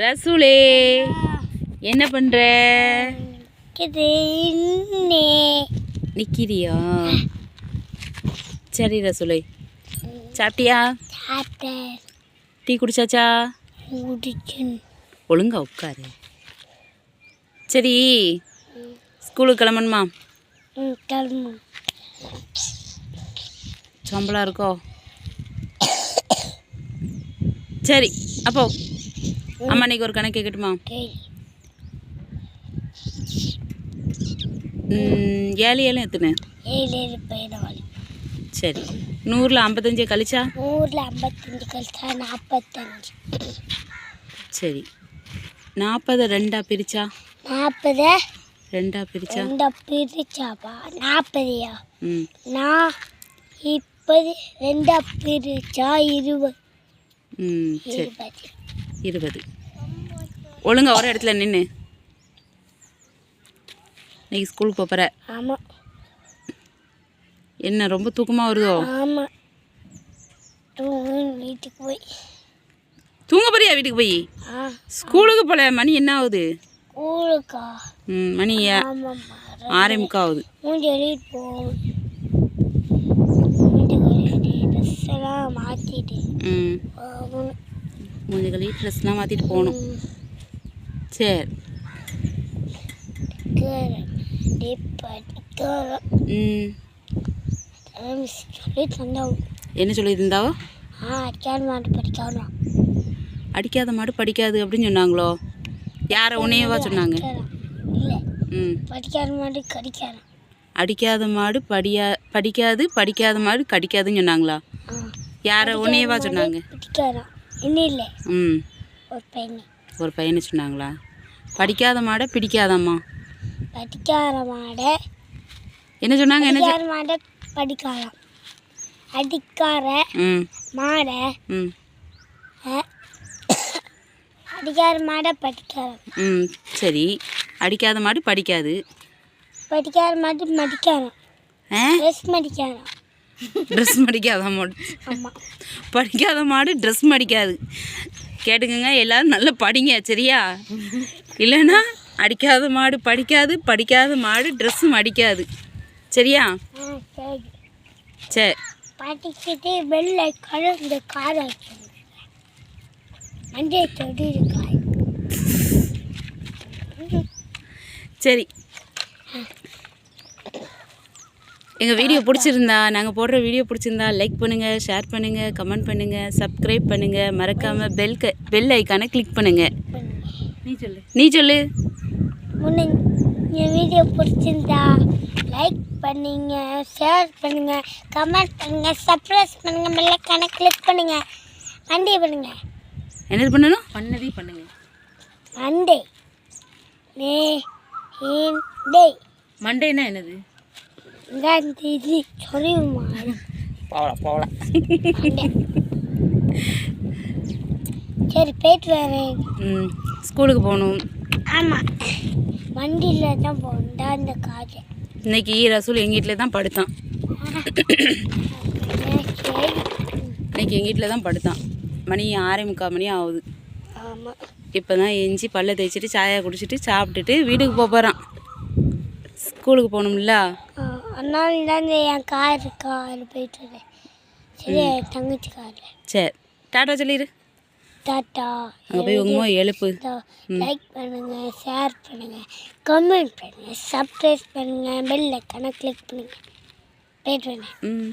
ரசூலே என்ன பண்ற? நிக்கிறியா சரி ரசூலே. சாப்பிட்டியா? டீ குடிச்சாச்சா? ஒழுங்கா உட்காரு. சரி ஸ்கூலுக்கு கிளம்பணுமா. சம்பளம் இருக்கோ? சரி அப்போ அம்மா இன்னைக்கு ஒரு கணக்கு கேட்கட்டுமா ஏழு ஏழு எத்தனை? ஏழு ஏழு பதினாலு. சரி. நூறில் ஐம்பத்தஞ்சு கழிச்சா? நூறில் ஐம்பத்தஞ்சு கழிச்சா நாற்பத்தஞ்சு சரி. நாற்பது ரெண்டா பிரிச்சா? நாற்பது ரெண்டா பிரிச்சா? ரெண்டா பிரிச்சாப்பா. நாற்பதையா? ம். நான் இப்பது ரெண்டா பிரிச்சா இருபது. ம் சரி. இருபது. ஒழுங்கா ஒரு இடத்துல நின்று இன்னைக்கு ஸ்கூலுக்கு போகிற ஆமாம் என்ன ரொம்ப தூக்கமாக வருதோ? ஆமாம் வீட்டுக்கு போய். தூங்க போறியா வீட்டுக்கு போய்? ஸ்கூலுக்கு போல மணி என்ன ஆகுது? ம் மணி ஆறே முக்கா ஆகுது. மூஞ்சி கழுவி ட்ரெஸ்லாம் மாற்றிட்டு போகணும். சரி. சொல்லி என்ன சொல்லியிருந்தாவோ? ஆ அடிக்காத மாட்டு படிக்கணும் அடிக்காத மாடு படிக்காது அப்படின்னு சொன்னாங்களோ? யாரை? உன்னையவா சொன்னாங்க? இல்லை ம். படிக்காத மாட்டு கடிக்கிறேன் அடிக்காத மாடு படியா படிக்காது படிக்காத மாடு கடிக்காதுன்னு சொன்னாங்களா? யாரை? உன்னையவா சொன்னாங்க? இன்னும் இல்லை. ம். ஒரு பையன். ஒரு பையனை சொன்னாங்களா? படிக்காத மாடை பிடிக்காதம்மா. படிக்காத மாடை என்ன சொன்னாங்க? என்ன சொ- படிக்காத மாடை படிக்கலாம். அடிக்கார ம். மாடை ம். அஹ், அடிக்காத மாடை படிக்கலாம். ம் சரி. அடிக்காத மாடு படிக்காது. படிக்காத மாட்டு மடிக்கணும் ஆ? ட்ரெஸ் ட்ரெஸ் மடிக்காத மாடு. படிக்காத மாடு ட்ரெஸ் மடிக்காது. கேட்டுக்கங்க எல்லாரும் நல்லா படிங்க சரியா? இல்லைன்னா அடிக்காத மாடு படிக்காது படிக்காத மாடு ட்ரெஸ் மடிக்காது. சரியா? சரி. படிச்சுட்டு வெளில கலந்து கார தொடி சரி. எங்கள் வீடியோ பிடிச்சிருந்தா நாங்கள் போடுற வீடியோ பிடிச்சிருந்தா லைக் பண்ணுங்கள் ஷேர் பண்ணுங்கள் கமெண்ட் பண்ணுங்கள் சப்ஸ்கிரைப் பண்ணுங்கள் மறக்காமல் பெல் க பெல் ஐக்கானை கிளிக் பண்ணுங்கள் நீ சொல்லு. நீ சொல்லு. என் வீடியோ பிடிச்சிருந்தா லைக் பண்ணுங்க ஷேர் பண்ணுங்க கமெண்ட் பண்ணுங்க சப்ஸ்கிரைப் பண்ணுங்க பெல்லைக்கான கிளிக் பண்ணுங்க. மண்டே பண்ணுங்க. என்னது பண்ணணும்? பண்ணதே பண்ணுங்க. மண்டே. மே டே. மண்டேனா என்னது? காந்தி சொல்லுமா போகலாம் போகலாம். சரி போயிட்டு வரேன். ம் ஸ்கூலுக்கு போகணும். ஆமாம் வண்டியில் தான் போகணுண்டா இந்த காஜை இன்னைக்கு ரசூல் எங்கள் வீட்டில் தான் படுத்தான். சரி இன்னைக்கு எங்கள் வீட்டில் தான் படுத்தான். மணி ஆறே முக்கால் மணி ஆகுது. ஆமாம் இப்போ தான் எஞ்சி பல்ல தேய்ச்சிட்டு சாயா குடிச்சிட்டு சாப்பிட்டுட்டு வீட்டுக்கு போக போகிறான் ஸ்கூலுக்கு போகணும்ல? அதனால தான் என் கார் கார் போயிட்டு வரேன் சரி தங்கச்சி காரில் சரி டாட்டா சொல்லிடு டாட்டா அங்கே போய் உங்க எழுப்பு. லைக் பண்ணுங்க ஷேர் பண்ணுங்க கமெண்ட் பண்ணுங்க சப்ஸ்கிரைப் பண்ணுங்க பெல் ஐக்கான கிளிக் பண்ணுங்க. போயிட்டு வரேன் ம்.